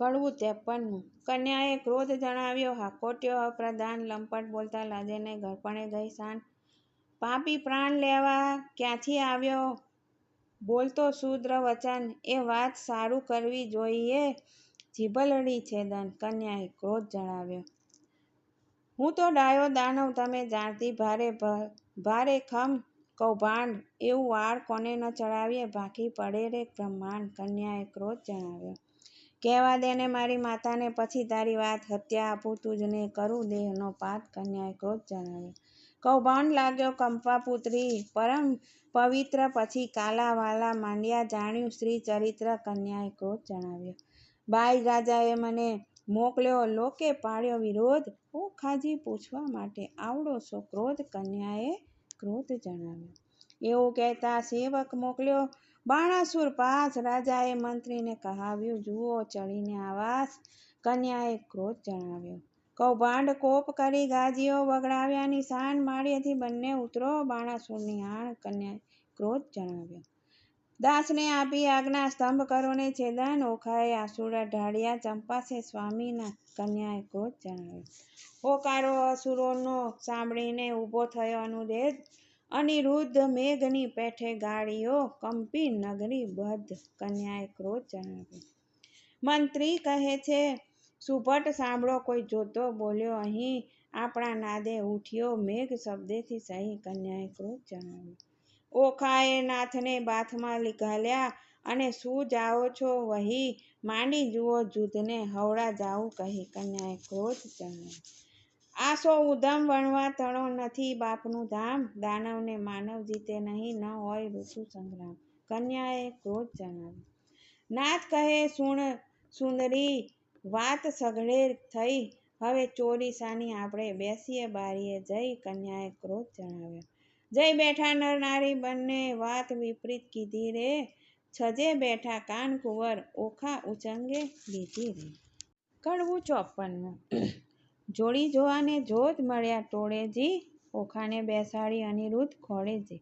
કડવું ત્રેપનમું કન્યાએ ક્રોધ જણાવ્યો હાકોટ્યો અપ્રધાન લંપટ બોલતા લાજેને નહીં ગઈ શાન પાપી પ્રાણ લેવા ક્યાંથી આવ્યો? બોલતો શુદ્ર વચન, એ વાત સારું કરવી જોઈએ. જીભલડી છેદન કન્યાએ ક્રોધ જણાવ્યો. હું તો ડાયો દાનવ, તમે જાણતી ભારે ભારે ખમ, કૌભાંડ, એવું વાળ કોને ન ચડાવીએ બાકી પડે રે બ્રહ્માંડ, કન્યાએ ક્રોધ જણાવ્યો. કહેવા દેને મારી માતાને, પછી તારી વાત હત્યા આપું, તુજને કરું દેહનો પાત કન્યાએ ક્રોધ જણાવ્યો. કૌભાંડ લાગ્યો કંપા પુત્રી, પરમ પવિત્ર, પછી કાલા વાલા માંડ્યા જાણ્યું શ્રી ચરિત્ર કન્યાએ ક્રોધ જણાવ્યો. બાઈ રાજાએ મને મોકલ્યો, લોકે પાડ્યો વિરોધ. હું ખાજી પૂછવા માટે આવડો સો ક્રોધ કન્યાએ ક્રોધ જણાવ્યો. એવું કહેતા સેવક મોકલ્યો બાણાસુર પાસ રાજાએ મંત્રીને કહાવ્યું, જુઓ ચડીને આવાસ. કન્યાએ ક્રોધ જણાવ્યો કૌભાંડ કોપ કરી ગાજીઓ વગડાવ્યાની શાન માળીએથી બંને ઉતરો. બાણાસુરની આણ કન્યાએ ક્રોધ જણાવ્યો, દાસને આપી આજ્ઞા સ્તંભ કરોને છેદન. ઓખાએ આસુરા ઢાળિયા ચંપાસે સ્વામીના કન્યાએ ક્રોધ જણાવ્યો હોકારો અસુરોનો સાંભળીને ઊભો થયો અનુદેદ. અનિરુદ્ધ મેઘની પેઠે ગાળીઓ કંપી નગરી બધ કન્યાએ ક્રોધ જણાવ્યો. મંત્રી કહે છે સુભટ સાંભળો, કોઈ જોતો બોલ્યો અહીં આપણા નાદે ઉઠ્યો. મેઘ શબ્દેથી સહી કન્યાએ ક્રોધ જણાવ્યો. ઓખાએ નાથને બાથમાં લીઘાલ્યા અને શું જાઓ છો વહી? માંડી જુઓ જુધને હવડા જાવું કહી કન્યાએ ક્રોધ જણાવ્યો. આસો ઉધમ વણવા તણો નથી બાપનું ધામ. દાનવને માનવ જીતે નહીં, ન હોય ઋતુ સંગ્રામ. કન્યાએ ક્રોધ જણાવ્યો. નાથ કહે, સુણ સુંદરી, વાત સઘળે થઈ. હવે ચોરી સાની આપણે બેસીએ બારીએ જઈ. કન્યાએ ક્રોધ જણાવ્યો. જઈ બેઠા નર નારી બંને વાત વિપરીત કીધી રે. છજે બેઠા કાન કુંવર ઓખા ઉચંગે લીધી રે. કડવું ચોપનનું જોડી જોવાને જોત મળ્યા ટોળેજી, ઓખાને બેસાડી અનિરુદ્ધ ખોળેજી.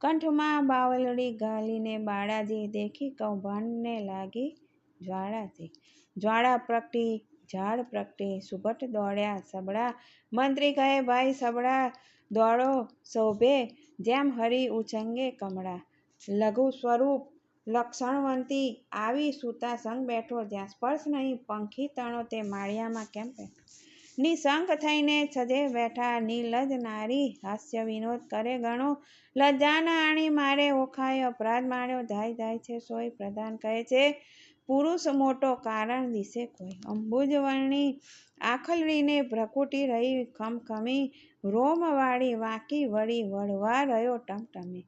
કંઠમાં બાવલડી ગાલીને બાળાજી દેખી કૌભાંડને લાગી જ્વાળાજી. જ્વાળા પ્રગટી, ઝાડ પ્રગટી, સુભટ દોડ્યા સબડા મંત્રી કહે, ભાઈ સબડા દોડો શોભે, જેમ હરી ઉછંગે કમળા. લઘુ સ્વરૂપ લક્ષણવંતી, આવી સૂતા સંગ બેઠો, જ્યાં સ્પર્શ નહીં, પંખી તણો તે માળિયામાં કેમ બેઠો નિશંક થઈને છજે બેઠા, નીલજ નારી હાસ્ય વિનોદ કરે ગણો. લજ્જાના આણી મારે ઓખાય, અપરાધ માણ્યો ધાય ધાય છે સોય પ્રધાન કહે છે. પુરુષ મોટો કારણ દિશે કોઈ. અંબુજ વર્ણી આખલડીને ભ્રકુટી રહી ખમખમી. રોમવાળી વાંકી વળી વળવા રહ્યો ટમટમે.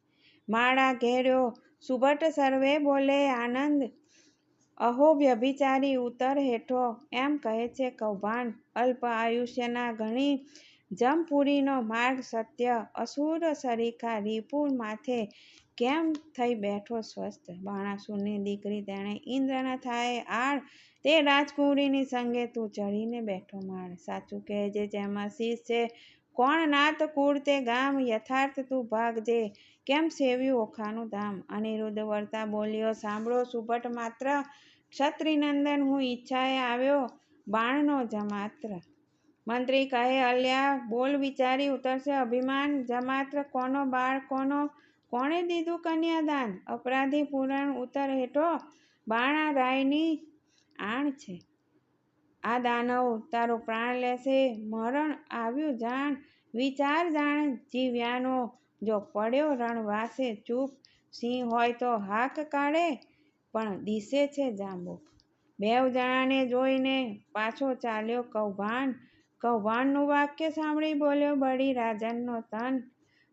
માળા ઘેર્યો, સુભટ સર્વે બોલે આનંદ. અહો વ્યભિચારી ઉતર હેઠો, એમ કહે છે કૌભાંડ. અલ્પ આયુષ્યના ઘણી જમપુરીનો માર્ગ સત્ય અસુર સરીખા રિપુર માથે કેમ થઈ બેઠો સ્વસ્થ? બાણાસુરની દીકરી તેણે ઇન્દ્રના થાય આળ તે રાજકુંવરીની સંગે તું ચડીને બેઠો માળ. સાચું કહેજે જેમાં શીશ છે, કોણ નાત કુળ તે ગામ? યથાર્થ તું ભાગજે કેમ સેવ્યું ઓખાનું ધામ? અનિરુદ્ધ વર્તા બોલ્યો, સાંભળો સુભટ માત્ર ક્ષત્રિનંદન હું ઈચ્છાએ આવ્યો બાણનો જમાત્ર. મંત્રી કહે, અલ્યા, બોલ વિચારી ઉતરશે અભિમાન. જમાત્ર કોનો બાળ, કોનો, કોણે દીધું કન્યાદાન? અપરાધી પુરાણ ઉતર હેઠો બાણા રાયની આણ છે. આ દાનવ તારો પ્રાણ લેશે. મરણ આવ્યું જાણ. વિચાર જાણ જીવ્યાનો. જો પડ્યો રણવાસે ચૂપ સિંહ હોય તો હાક કાઢે, પણ દિશે છે જાંબુક બેવ જણાને જોઈને પાછો ચાલ્યો કૌભાંડ. કૌભાંડનું વાક્ય સાંભળી બોલ્યો બળી રાજનનો તન.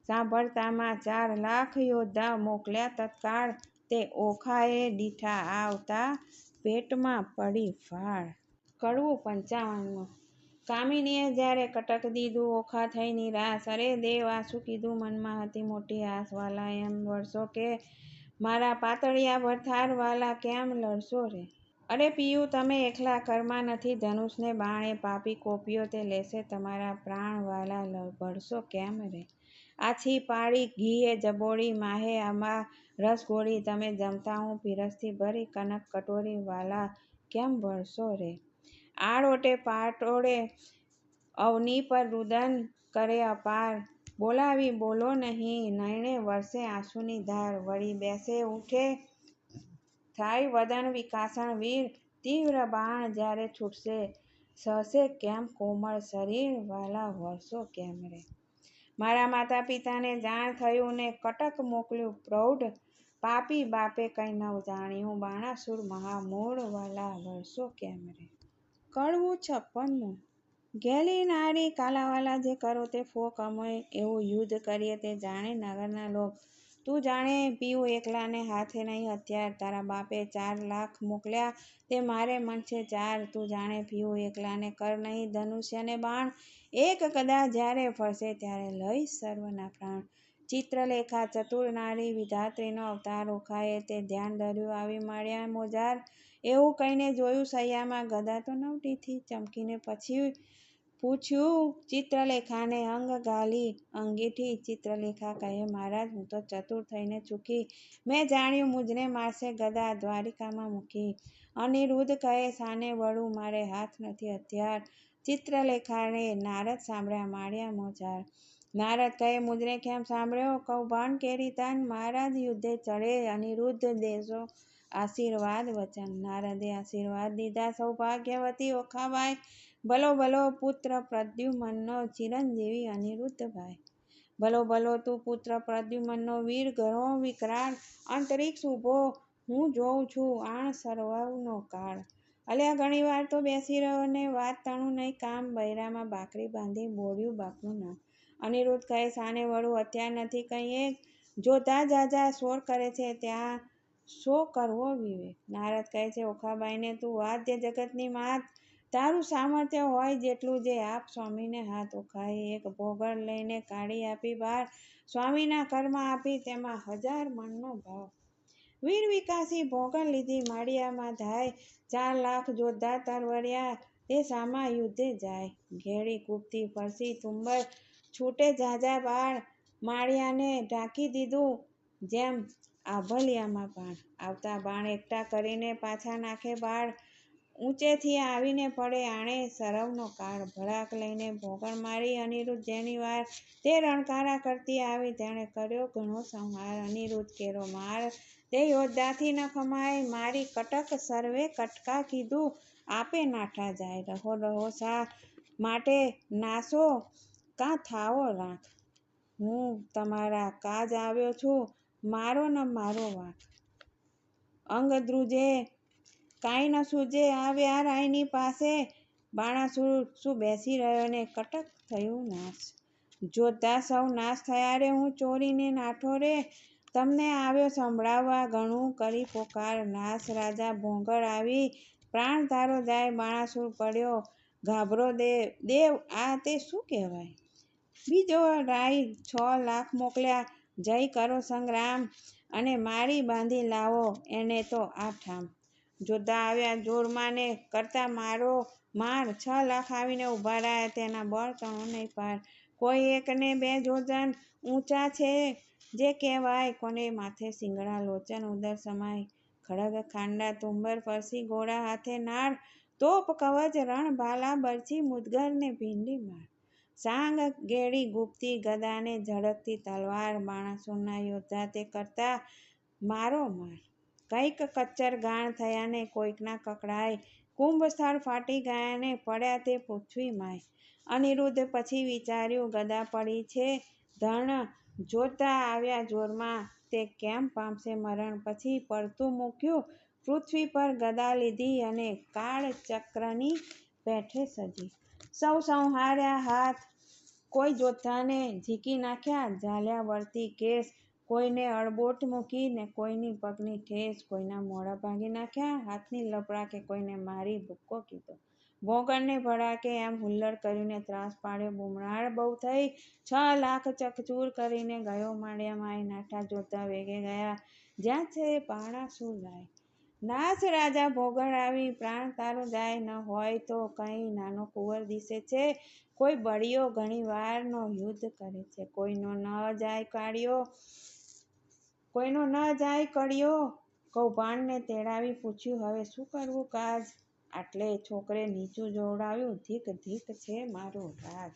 સાંભળતામાં ચાર લાખ યોદ્ધા મોકલ્યા તત્કાળ. તે ઓખાએ દીઠા આવતા પેટમાં પડી ફાળ. કડવું પંચાવનનું. કામિનીએ જ્યારે કટક દીધું, ઓખા થઈ નિરાશ અરે દેવ આસુ કીધું. મનમાં હતી મોટી આસવાલા એમ વળશો કે મારા પાતળિયા ભરથાર વાલા, કેમ લડશો રે? અરે પિયુ, તમે એકલા કરમાં નથી, ધનુષને બાણે પાપી કોપીઓ તે લેશે, તમારા પ્રાણ વાલા ભરશો કેમ રે? આછી પાડી ઘીએ જબોડી માહે આમાં રસ ગોળી, તમે જમતા હું પીરસથી ભરી, કનક કટોરી વાલા કેમ ભરશો રે? આડોટે પાટોળે, અવની પર રુદન કરે અપાર. બોલાવી, બોલો નહીં, નયણે વરસે આંસુની ધાર, વળી બેસે ઉઠે થાય વદન વિકાસણ વીર તીવ્ર બાણ જ્યારે છૂટશે, સહશે કેમ કોમળ શરીર વાલા વરસો કેમ રે? મારા માતા પિતાને જાણ થયું ને કટક મોકલ્યું પ્રૌઢ, પાપી બાપે કંઈ ન જાણ્યું, બાણાસુર મહામૂળ વાલા વરસો કેમ રે? કડવું છપ્પનનું, ઘેલી નારી કાલાવાલા જે કરો તે ફોક અમે એવું યુદ્ધ કરીએ તે જાણે નગરના લોક તું જાણે પીવું એકલાને હાથે નહીં હથિયાર તારા બાપે ચાર લાખ મોકલ્યા, તે મારે મન છે ચાર. તું જાણે પીવું એકલાને કર નહીં, ધનુષ્યને બાણ. એક કદાચ જ્યારે ફરશે ત્યારે લઈ સર્વના પ્રાણ. ચિત્રલેખા, ચતુર નારી, વિધાત્રીનો અવતાર ઓખાએ તે ધ્યાન ધર્યું આવી મળ્યા મોજાર. એવું કહીને જોયું સૈયામાં ગદા તો નવટીથી ચમકીને પછી પૂછ્યું, ચિત્રલેખાને અંગ ગાલી અંગીઠી ચિત્રલેખા કહે, મહારાજ, હું તો ચતુર થઈને ચૂકી. મેં જાણ્યું મુજને મારશે ગદા દ્વારિકામાં મૂકી. અનિરુદ્ધ કહે, સાને વળું, મારે હાથ નથી હથિયાર. ચિત્રલેખાને નારદ સાંભળ્યા માળ્યા મોજાર. નારદ કહે, મુજને કેમ સાંભળ્યો? કૌભાંડ કેરી તન, મહારાજ યુદ્ધે ચડે, અનિરુદ્ધ દેશો આશીર્વાદ વચન. નારદે આશીર્વાદ દીધા, સૌભાગ્યવતી ઓખાબાઈ. ભલો ભલો પુત્ર પ્રદ્યુમનનો ચિરંજીવી અનિરુદ્ધભાઈ ભલો ભલો તું પુત્ર પ્રદ્યુમનનો વીર ઘરો વિકરાળ અંતરિક્ષ ઊભો, હું જોઉં છું આણ સર્વનો કાળ. અલ્યા, ઘણી વાર તો બેસી રહ્યો ને વાત તણું નહીં, કામ બૈરામાં બાકરી બાંધી બોળ્યું બાપનું નામ. અનિરુદ્ધ કહે, સાને વળું, અત્યાર નથી કંઈ એક. જોતા જાજા શોર કરે છે, ત્યાં શો કરવો વિવેક. નારદ કહે છે, ઓખાબાઈને તું વાદ્ય જગતની માત તારું સામર્થ્ય હોય જેટલું જે આપ સ્વામીને હાથ ઉખાઈ એક ભોગળ લઈને કાઢી આપી બહાર સ્વામીના ઘરમાં આપી તેમાં હજાર મણનો ભાવ. વીર વિકાસી ભોગળ લીધી માળિયામાં ધાય, ચાર લાખ જોધા તરવરિયા તે સામા યુદ્ધે જાય. ઘેડી કૂપતી ફરસી તુંબર, છૂટે ઝાઝા બાળ, માળિયાને ઢાંકી દીધું જેમ આભલિયામાં બાણ આવતા બાણ એકઠા કરીને પાછા નાખે બાળ ઊંચેથી આવીને પડે આણે સરવનો કાળ ભડાક લઈને ભોગણ મારી અનિરુદ્ધ જેની વાર તે રણકારા કરતી આવી તેણે કર્યો ઘણો સંહાર. અનિરુદ્ધ કેરો માર, તે યોદ્ધાથી ન ખમાય, મારી કટક સર્વે કટકા કીધું, આપે નાઠા જાય, રહો રહો, સા, માટે નાસો, કાં થાવો રાખ, હું તમારા કાજ આવ્યો છું, મારો ન મારો વાંક. અંગ ધ્રુજે કાંઈ ન સૂજે આવ્યા રાયની પાસે. બાણાસુર શું બેસી રહ્યો ને કટક થયું નાશ? જોતા સૌ નાશ થયા રે, હું ચોરીને નાઠો રે. તમને આવ્યો સંભળાવવા ઘણું કરી પોકાર. નાશ રાજા ભોંગળ આવી. પ્રાણ તારો જાય, બાણાસુર પડ્યો. ગાભરો દેવ દેવ, આ તે શું કહેવાય? બીજો રાય, છ લાખ મોકલ્યા. જય કરો સંગ્રામ. અને મારી બાંધી લાવો. એને તો આ ઠામ. જોધા આવ્યા જોરમાં ને કરતા મારો માર છ લાખ આવીને ઊભા રહ્યા તેના બળ તણો નહીં પાર. કોઈ એકને બે જોજન ઊંચા છે જે કહેવાય, કોને માથે સિંગડા લોચન, ઉદર, સમાય, ખડગ, ખાંડા, તુંબર, ફરસી, ઘોડા, હાથે નાળ, તોપ, કવચ, રણ, ભાલા, બરછી, મુદગર ને ભીંડી માર સાંગ, ગેડી, ગુપ્તી, ગદાને ઝડકતી તલવાર, માણસોના યોદ્ધા તે કરતા મારો માર. કંઈક કચ્ચર ગાણ થયા ને કોઈકના કકડાય કુંભ સ્થળ ફાટી ગયા ને પડ્યા તે પૃથ્વી માય. અનિરુદ્ધ પછી વિચાર્યું, ગદા પડી છે, ધણ જોતા આવ્યા જોરમાં તે કેમ પામશે મરણ પછી પડતું મૂક્યું, પૃથ્વી પર ગદા લીધી અને કાળ ચક્રની પેઠે સજી. સૌ સંહાર્યા હાથ, કોઈ જોતાને ઝીકી નાખ્યા, ઝાલ્યા વળતી કેસ કોઈને અળબોટ મૂકીને, કોઈની પગની ઠેસ, કોઈના મોડા ભાંગી નાખ્યા, હાથની લપડા કે કોઈને મારી ભૂક્કો કીધો. ભોગણને ભડાકે એમ હુલ્લડ કરીને ત્રાસ પાડ્યો. બુમરાળ બહુ થઈ, છ લાખ ચકચૂર કરીને ગયો માળિયામાં નાઠા જોતા વેગે ગયા. જ્યાં છે પાણા શું જાય નાચ રાજા ભોગણ આવી, પ્રાણ તારો જાય. ન હોય તો કંઈ નાનો કુંવર દિશે છે. કોઈ બળીઓ ઘણી વારનો યુદ્ધ કરે છે. કોઈનો ન જાય કાળિયો. કોઈનો ન જાય કળિયો કૌભાંડને તેડાવી પૂછ્યું, હવે શું કરવું કાજ? આટલે છોકરે નીચું જોવડાવ્યું, ધીક ધીક છે મારું રાજ.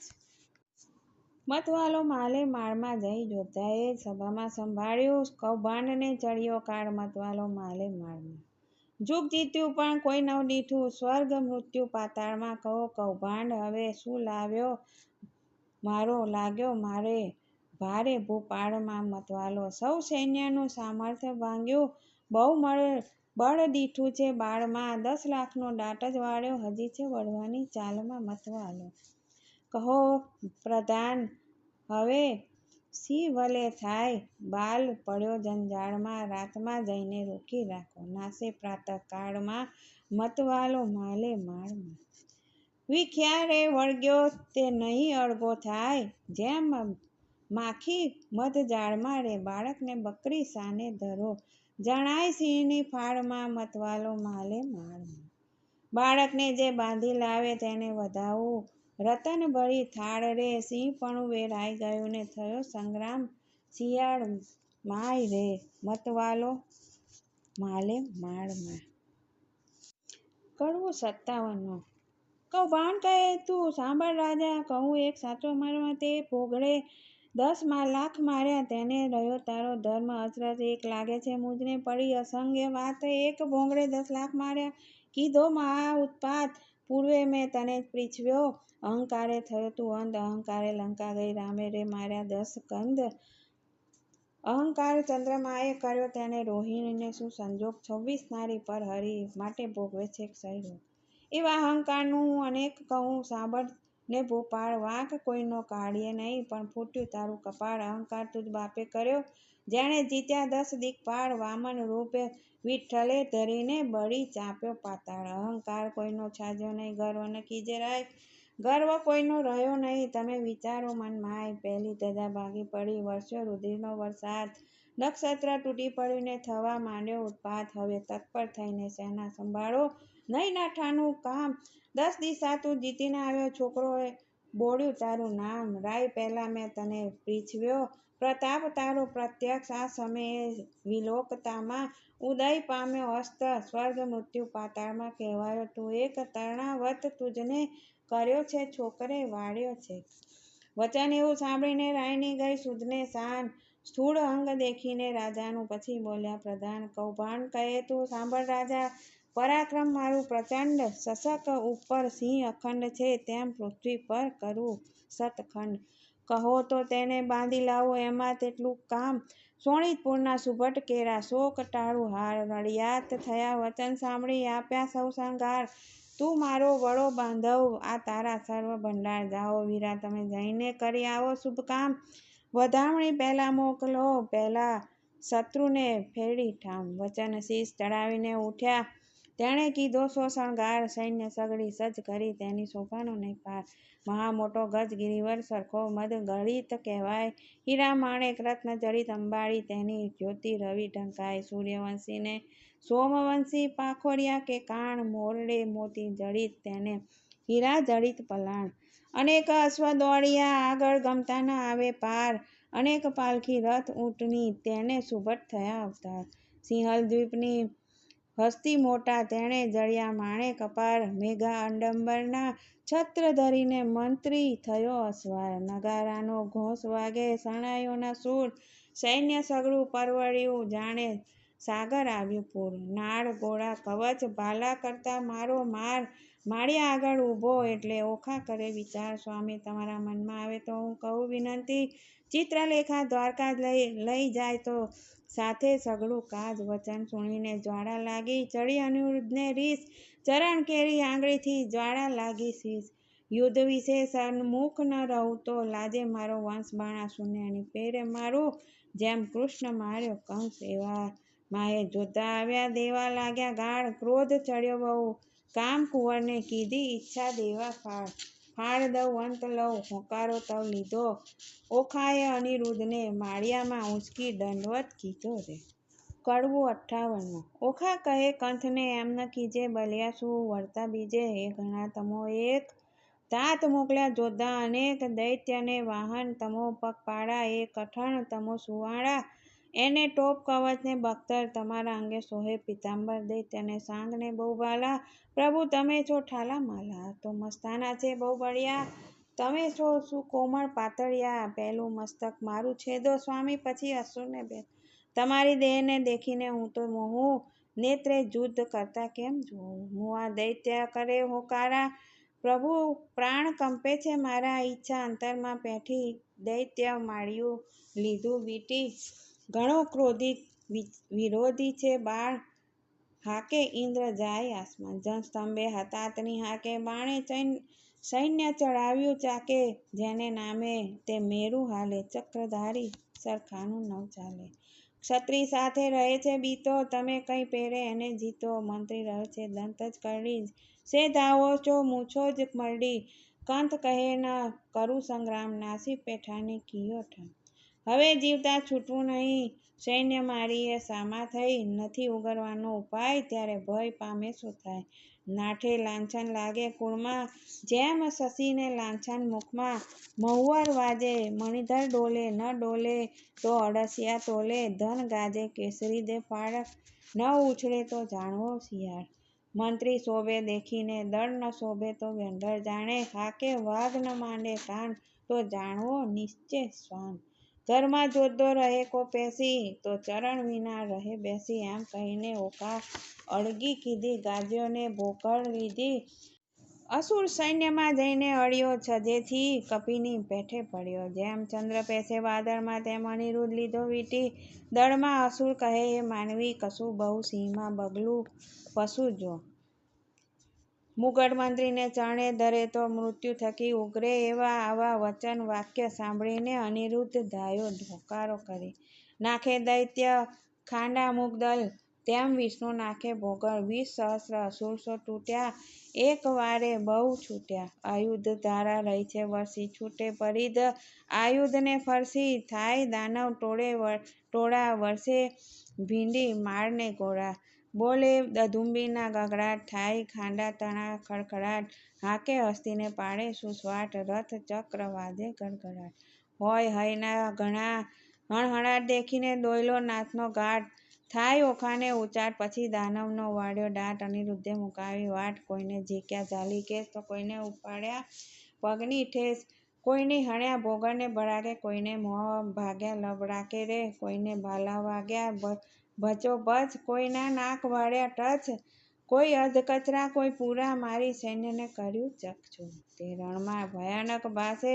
મતવાલો માલે માળમાં જઈ જોધાએ સભામાં સંભાળ્યું. કૌભાંડને ચડ્યો કાળ મતવાલો માલે માળમાં. જુગ જીત્યું, પણ કોઈ નવડીઠું સ્વર્ગ મૃત્યુ પાતાળમાં કહો, કૌભાંડ, હવે શું લાવ્યો? મારો લાગ્યો, મારે ભારે ભૂપાળમાં મતવાલો. સૌ સૈન્યનું સામર્થ્ય ભાંગ્યું. બહુ બળ દીઠું છે બાળમાં. દસ લાખનો દાટ જ વાળ્યો. હજી છે વળવાની ચાલમાં મતવાલો. કહો પ્રધાન, હવે સી ભલે થાય? બાલ પડ્યો જંજાળમાં. રાતમાં જઈને રોકી રાખો. નાસે પ્રાતકાળમાં મતવાલો માલે માળમાં. વિખ્યારે વળગ્યો તે નહીં અળગો થાય? જેમ માખી મધ મધજાળમાં રે, બાળકને બકરી સાને ધરો. જણાય સિંહની ફાળમાં મતવાલો માલે માળમાં. બાળકને જે બાંધી લાવે તેને વધાવું. રતન ભરી થાળ રે સિંહ પણ વેરાઈ ગયું ને થયો સંગ્રામ. શિયાળ માય રે, મતવાલો માલે માળમાં. કડવું સત્તાવનનો. કૌભાંડ કહે તું, સાંભળ રાજા, કહું, એક સાચો મારવા તે ભોગળે દસ લાખ માર્યા તેને રહ્યો તારો ધર્મ અચરજ એક લાગે છે મુજને પડી અસંગે વાત એક ભોંગળે દસ લાખ માર્યા કીધો મહા ઉત્પાત. પૂર્વે મેં તને પૃચ્છ્યો અહંકારે થયો તું અંધ, અહંકારે લંકા ગઈ રામે રે માર્યા દસ કંદ. અહંકાર ચંદ્રમાએ કર્યો તેને રોહિણીને શું સંજોગ? છવ્વીસ નારી પર હરી માટે ભોગવે છે ક્ષયરોગ. એવા અહંકારનું અનેક કહું, સાંભળ ને ભોપાળ વાંક કોઈનો કાઢીએ નહીં, પણ ફૂટ્યું તારું કપાળ અહંકાર તુજ બાપે કર્યો. જેણે જીત્યા દસ દિકપાળ વામન રૂપે વિઠ્ઠલે ધરીને બળી ચાપ્યો પાતાળ. અહંકાર કોઈનો છાજ્યો નહીં, ગર્વ નક્કી કીજે રાય. ગર્વ કોઈનો રહ્યો નહીં, તમે વિચારો મન માય. પહેલી ધજા ભાગી પડી, વર્ષો રુધિરનો વરસાદ. નક્ષત્ર તૂટી પડ્યું ને થવા માંડ્યો ઉત્પાત. હવે તત્પર થઈને સેના સંભાળો? નહીં નાઠાનું કામ. દસ દિશા તું જીતીને આવ્યો છોકરોએ બોળ્યું તારું નામ રાય પહેલાં મેં તને પીછવ્યો. પ્રતાપ, તારો પ્રત્યક્ષ આ સમયે વિલોકતામાં ઉદય પામ્યો. અસ્ત સ્વર્ગ મૃત્યુ પાતાળમાં કહેવાયો. તું એક તરણાવત તુજને કર્યો છે, છોકરે વાળ્યો છે. વચન એવું સાંભળીને રાયની ગઈ સુધને શાન સ્થૂળ અંગ દેખીને રાજાનું પછી બોલ્યા, પ્રધાન કૌભાંડ કહે તું, સાંભળ રાજા પરાક્રમ મારું પ્રચંડ સશક ઉપર સિંહ અખંડ છે, તેમ પૃથ્વી પર કરું સતખંડ. કહો તો તેને બાંધી લાવો, એમાં તેટલું કામ. સોણિતપુરના સુભટ કેરા શોક કટાળું હાર. રળિયાત થયા વચન સાંભળી આપ્યા સૌ શણગાર. તું મારો વડો બાંધવ, આ તારા સર્વ ભંડાર. જાઓ વીરા, તમે જઈને કરી આવો શુભ કામ. વધામણી પહેલાં મોકલો, પહેલાં શત્રુને ફેરડી ઠામ. વચન શીશ ચડાવીને ઉઠ્યા. તેણે કીધો સો શણગાર સૈન્ય સગડી સજ્જ કરી તેની શોભાનો નહીં પાર મહા મોટો ગજ ગિરિવર સરખો મદ ગળિત કહેવાય. હીરા માણેક રત્ન જડિત અંબાળી તેની જ્યોતિ રવિ ઢંકાય. સૂર્યવંશીને સોમવંશી પાખોરિયા કે કાણ મોરડે મોતી જડિત તેને હીરા જડિત પલાણ. અનેક અશ્વ દોડિયા આગળ ગમતા ન આવે પાર. અનેક પાલખી રથ ઊંટની તેને સુભટ થયા અવતાર. સિંહલ દ્વીપની હસ્તી મોટા તેણે જળિયા માણે કપાળ, મેઘા અંડંબરના છત્ર ધરીને મંત્રી થયો અસવાર. નગારાનો ઘોસ વાગે, શરણાઈઓના સૂર, સૈન્ય સગડું પરવળ્યું, જાણે સાગર આવ્યું પૂર. નાળ, ગોળા, કવચ, ભાલા કરતા મારો માર. માળિયા આગળ ઊભો એટલે ઓખા કરે વિચાર. સ્વામી, તમારા મનમાં આવે તો હું કહું વિનંતી. ચિત્રલેખા દ્વારકા લઈ લઈ જાય તો સાથે સગળું કાજ વચન સુણીને જ્વાળા લાગી ચડી અનિરુદ્ધને રીસ. ચરણ કેરી આંગળીથી જ્વાળા લાગી શીશ યુદ્ધ વિશે સન્મુખ ન રહું તો લાજે મારો વંશ બાણા શૂન્યની પેરે મારું. જેમ કૃષ્ણ માર્યો કંસ એવા માએ જોતા આવ્યા દેવા લાગ્યા ગાળ ક્રોધ ચડ્યો બહુ. કામ કુંવરને કીધી ઈચ્છા દેવા ફાળ. ફાળ દઉં અંત લઉં, હોકારો તવ લીધો. ઓખાએ અનિરુદ્ધને માળિયામાં ઊંચકી દંડવત કીધો રે. કડવું અઠ્ઠાવનમું. ઓખા કહે કંથને એમ ન કીજે બલિયા શું? વર્તા બીજે એ ઘણા તમો એક. તાત મોકલ્યા જોધા અનેક. દૈત્યને વાહન તમો પગપાળા. એ કઠણ તમો સુવાળા. એને ટોપ કવચને બખ્તર તમારા અંગે સોહે પીતાંબર દૈત્યને તેને સાંગને બહુ ભાલા પ્રભુ, તમે છો ઠાલા માલા તો મસ્તાના છે બહુ બળિયા તમે છો શું કોમળ પાતળિયા, પહેલું મસ્તક મારું છેદો સ્વામી, પછી અસુરને બે તમારી દેહને દેખીને હું તો મોહું, નેત્રે યુદ્ધ કરતા કેમ જોઉં? હું આ દૈત્ય કરે હોકારા પ્રભુ, પ્રાણ કંપે છે મારા ઈચ્છા અંતરમાં પેઠી દૈત્ય માળ્યું લીધું વીટી. ઘણો ક્રોધિત વિરોધી છે. બાળ હાકે ઇન્દ્ર જાય આસમાન. જનસ્તંભે હતાતની હાકે બાણે સૈન્ય ચડાવ્યું ચાકે, જેને નામે તે મેરુ હાલે. ચક્રધારી સરખાનું નવ ચાલે. ક્ષત્રિય સાથે રહે છે બીતો. તમે કંઈ પહેરે એને જીતો. મંત્રી રહે છે દંત જ કરડી. સે ધાવો છો, મૂછો જ મરડી. કંત કહે ન, કરું સંગ્રામ. નાસી પેઠાની કિયો ઠામ હવે જીવતા છૂટવું નહીં. સૈન્ય મારીએ સામા થઈ, નથી ઉગરવાનો ઉપાય, ત્યારે ભય પામે શું થાય? નાઠે લાંછન લાગે કુળમાં, જેમ શશીને લાંછન મુખમાં. મહુવર વાજે, મણિધર ડોલે, ન ડોલે તો અળસિયા તોલે, ધન ગાજે, કેસરી દે ફાળક ન ઉછળે તો જાણવો શિયાળ. મંત્રી શોભે દેખીને, દળ ન શોભે તો વેંઢળ જાણે. હાકે વાઘ ન માંડે કાન, તો જાણવો નિશ્ચય શ્વાન. ઘરમાં જોતો રહે કો પેસી તો ચરણ વિના રહે બેસી એમ કહીને ઓકા અળગી કીધી ગાજ્યોને ભોકળ લીધી. અસુર સૈન્યમાં જઈને અડ્યો છજેથી કપીની પેઠે પડ્યો. જેમ ચંદ્ર પેસે વાદળમાં તેમ અનિરુદ્ધ લીધો વીટી. દળમાં અસુર કહે એ માનવી, કશું બહુ સિંહમાં બગલું? પશુ જો. મુગટ મંત્રીને ચરણે દરે તો મૃત્યુ થકી ઉગરે એવા આવા વચન વાક્ય સાંભળીને અનિરુદ્ધ ધાયો ધોકારો કરી. નાખે દૈત્ય, ખાંડા મુગદલ, તેમ વિષ્ણુ નાખે ભોગળ વીસ સહસ્ર અસુરસો તૂટ્યા, એક વારે બહુ છૂટ્યા. આયુધ ધારા રહી છે, વરસી છૂટે પરિધ. આયુધને ફરસી થાય દાનવ ટોળે ટોળા વર્ષે ભીંડી માળને ગોળા. બોલે, દધુંબીના ગગડાટ થાય, ખાંડા તણા ખડખડાટ, હાકે હસ્તીને પાડે સુસવાટ રથ ચક્ર વાજે ગડગડાટ. હોય, હયના ઘણા હણહણાટ દેખીને દોયલો નાથનો ગાટ થાય, ઓખાને ઉચાટ પછી દાનવનો વાળ્યો ડાટ અનિરુદ્ધે મુકાવી વાટ, કોઈને ઝીક્યા ઝાલી કેસ તો કોઈને ઉપાડ્યા પગની ઠેસ, કોઈની હણ્યા ભોગળને ભરાકે કોઈને મોં ભાગ્યા લબડાકે રે, કોઈને ભાલા વાગ્યા ભચો ભચ કોઈના નાક વાળ્યા ટચ. કોઈ અધકચરા, કોઈ પૂરા. મારી સૈન્યને કર્યું ચકચું તે રણમાં ભયાનક બાસે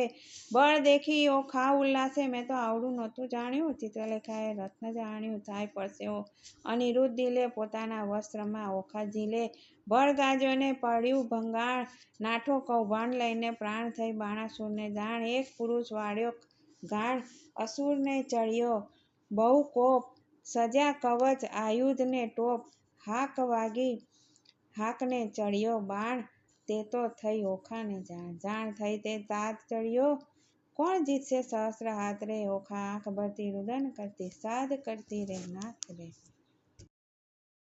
બળ દેખી ઓખા ઉલ્લાસે. મેં તો આવડું નહોતું જાણ્યું. ચિત્રલેખાએ રત્ન જાણ્યું. થાય પરસેવો અનિરુદ્ધ દિલે પોતાના વસ્ત્રમાં ઓખા ઝીલે. બળ ગાજ્યોને પડ્યું ભંગાણ. નાઠો કૌભાંડ લઈને પ્રાણ થઈ બાણાસુરને જાણ. એક પુરુષ વાળ્યો ગાણ. અસુરને ચડ્યો. બહુ કોપ. સજ્યા કવચ આયુધને ટોપ હાક વાગી હાકને ચડ્યો બાણ. તે તો થઈ ઓખાને જાણ. જાણ થઈ તે તાત ચડ્યો. કોણ જીતશે સહસ્ર હાથ રે ઓખા આંખ ભરતી રુદન કરતી, સાદ કરતી રે નાથ રે.